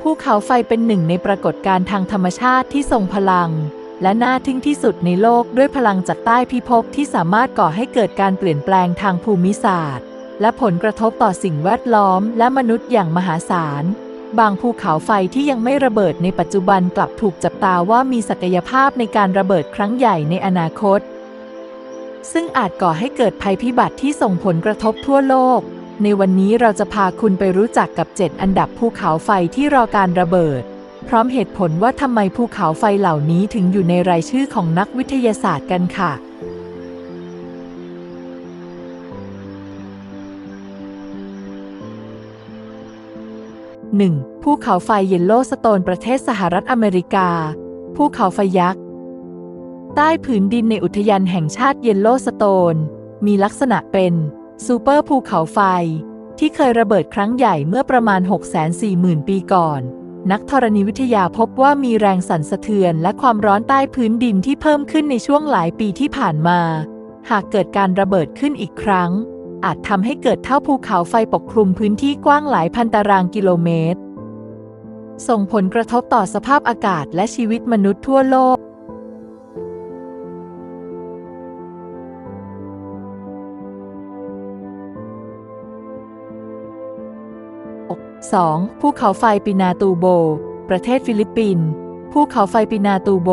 ภูเขาไฟเป็นหนึ่งในปรากฏการณ์ทางธรรมชาติที่ทรงพลัง และน่าทึ่งที่สุดในโลกด้วยพลังจากใต้พิภพที่สามารถก่อให้เกิดการเปลี่ยนแปลงทางภูมิศาสตร์ และผลกระทบต่อสิ่งแวดล้อมและมนุษย์อย่างมหาศาล บางภูเขาไฟที่ยังไม่ระเบิดในปัจจุบันกลับถูกจับตาว่ามีศักยภาพในการระเบิดครั้งใหญ่ในอนาคต ซึ่งอาจก่อให้เกิดภัยพิบัติที่ส่งผลกระทบทั่วโลก ในวันนี้เราจะพาคุณไปรู้จักกับ 7 อันดับภูเขาไฟที่รอการระเบิด พร้อมเหตุผลว่าทำไมภูเขาไฟเหล่านี้ถึงอยู่ในรายชื่อของนักวิทยาศาสตร์กันค่ะ 1. ภูเขาไฟเยลโลสโตนประเทศสหรัฐอเมริกา ภูเขาไฟยักษ์ ใต้ผืนดินในอุทยานแห่งชาติเยลโลสโตน มีลักษณะเป็นซูเปอร์ภูเขาไฟ ที่เคยระเบิดครั้งใหญ่เมื่อประมาณ 640,000 ปีก่อน นักธรณีวิทยาพบว่ามีแรงสั่นสะเทือนและความร้อนใต้พื้นดินที่เพิ่มขึ้นในช่วงหลายปีที่ผ่านมา หากเกิดการระเบิดขึ้นอีกครั้ง อาจทำให้เกิดเท่าภูเขาไฟปกคลุมพื้นที่กว้างหลายพันตารางกิโลเมตร ส่งผลกระทบต่อสภาพอากาศและชีวิตมนุษย์ทั่วโลก 2. ภูเขาไฟปินาตูโบ ประเทศฟิลิปปินส์ภูเขาไฟปินาตูโบ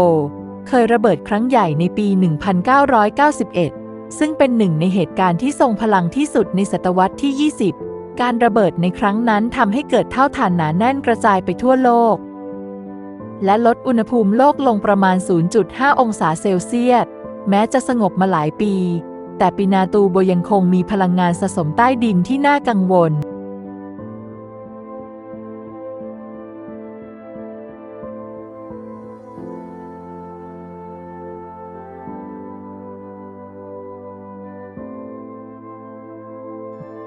เคยระเบิดครั้งใหญ่ในปี 1991 ซึ่งเป็นหนึ่งในเหตุการณ์ที่ทรงพลังที่สุดในศตวรรษที่ 20 การระเบิดในครั้งนั้นทำให้เกิดเท่าฐานหนาแน่นกระจายไปทั่วโลก และลดอุณหภูมิโลกลงประมาณ 0.5 องศาเซลเซียส แม้จะสงบมาหลายปี แต่ปินาตูโบยังคงมีพลังงานสะสมใต้ดินที่น่ากังวล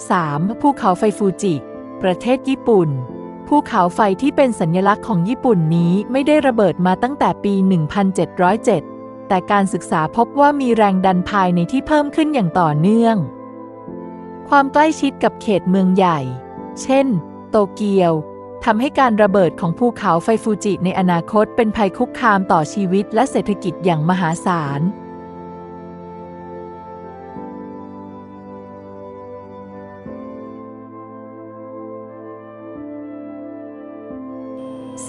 3. ภูเขาไฟฟูจิ ประเทศญี่ปุ่น ภูเขาไฟที่เป็นสัญลักษณ์ของญี่ปุ่นนี้ไม่ได้ระเบิดมาตั้งแต่ปี 1707 แต่การศึกษาพบว่ามีแรงดันภายในที่เพิ่มขึ้นอย่างต่อเนื่อง ความใกล้ชิดกับเขตเมืองใหญ่ เช่น โตเกียวทำให้การระเบิดของภูเขาไฟฟูจิในอนาคตเป็นภัยคุกคามต่อชีวิตและเศรษฐกิจอย่างมหาศาล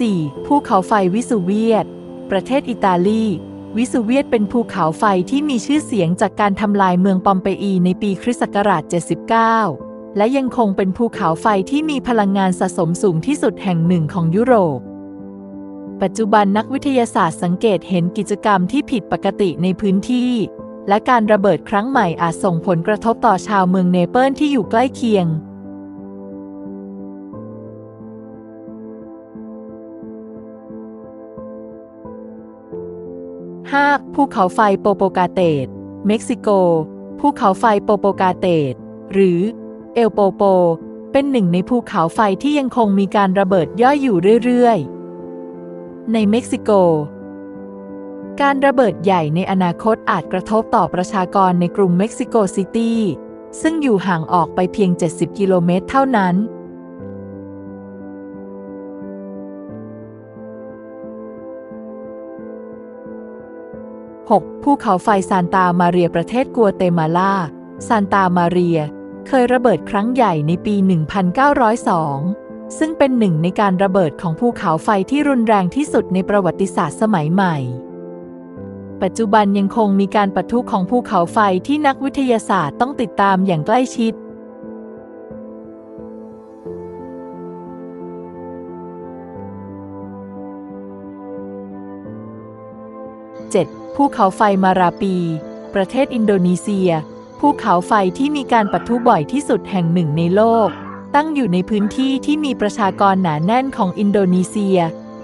4. ภูเขาไฟวิสุเวียต ประเทศอิตาลี วิสุเวียตเป็นภูเขาไฟที่มีชื่อเสียงจากการทำลายเมืองปอมเปอีในปีคริสต์ศักราช 79 และยังคงเป็นภูเขาไฟที่มีพลังงานสะสมสูงที่สุดแห่งหนึ่งของยุโรป ปัจจุบันนักวิทยาศาสตร์สังเกตเห็นกิจกรรมที่ผิดปกติในพื้นที่ และการระเบิดครั้งใหม่อาจส่งผลกระทบต่อชาวเมืองเนเปิลที่อยู่ใกล้เคียง 5. ภูเขาไฟโปโปกาเตดเม็กซิโก ภูเขาไฟโปโปกาเตดหรือเอลโปโป เป็นหนึ่งในภูเขาไฟที่ยังคงมีการระเบิดย่อยอยู่เรื่อย ๆ ในเม็กซิโก การระเบิดใหญ่ในอนาคตอาจกระทบต่อประชากรในกรุงเม็กซิโกซิตี้ซึ่งอยู่ห่างออกไปเพียง 70 กิโลเมตรเท่านั้น 6. ภูเขาไฟซานตามาเรียประเทศกัวเตมาลา ซานตามาเรีย เคยระเบิดครั้งใหญ่ในปี 1902 ซึ่งเป็นหนึ่งในการระเบิดของภูเขาไฟที่รุนแรงที่สุดในประวัติศาสตร์สมัยใหม่ ปัจจุบันยังคงมีการปะทุของภูเขาไฟที่นักวิทยาศาสตร์ต้องติดตามอย่างใกล้ชิด 7. ภูเขาไฟมาราปี ประเทศอินโดนีเซีย ภูเขาไฟที่มีการปะทุบ่อยที่สุดแห่งหนึ่งในโลก ตั้งอยู่ในพื้นที่ที่มีประชากรหนาแน่นของอินโดนีเซีย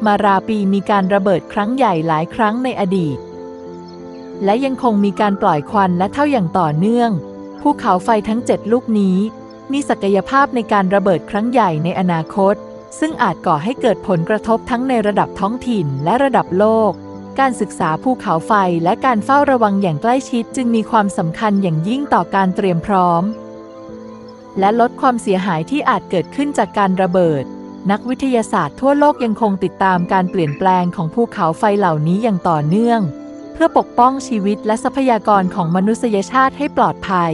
มาราปีมีการระเบิดครั้งใหญ่หลายครั้งในอดีต และยังคงมีการปล่อยควันและเท่าอย่างต่อเนื่อง ภูเขาไฟทั้ง 7 ลูกนี้ มีศักยภาพในการระเบิดครั้งใหญ่ในอนาคต ซึ่งอาจก่อให้เกิดผลกระทบทั้งในระดับท้องถิ่นและระดับโลก การศึกษาภูเขาไฟและการเฝ้าระวังอย่างใกล้ชิดจึงมีความสำคัญอย่างยิ่งต่อการเตรียมพร้อม และลดความเสียหายที่อาจเกิดขึ้นจากการระเบิด นักวิทยาศาสตร์ทั่วโลกยังคงติดตามการเปลี่ยนแปลงของภูเขาไฟเหล่านี้อย่างต่อเนื่อง เพื่อปกป้องชีวิตและทรัพยากรของมนุษยชาติให้ปลอดภัย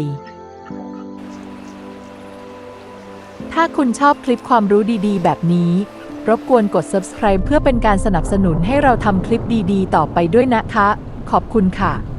ถ้าคุณชอบคลิปความรู้ดีๆ แบบนี้ รบกวนกด subscribe เพื่อเป็นการสนับสนุนให้เราทำคลิปดีๆ ต่อไปด้วยนะคะ ขอบคุณค่ะ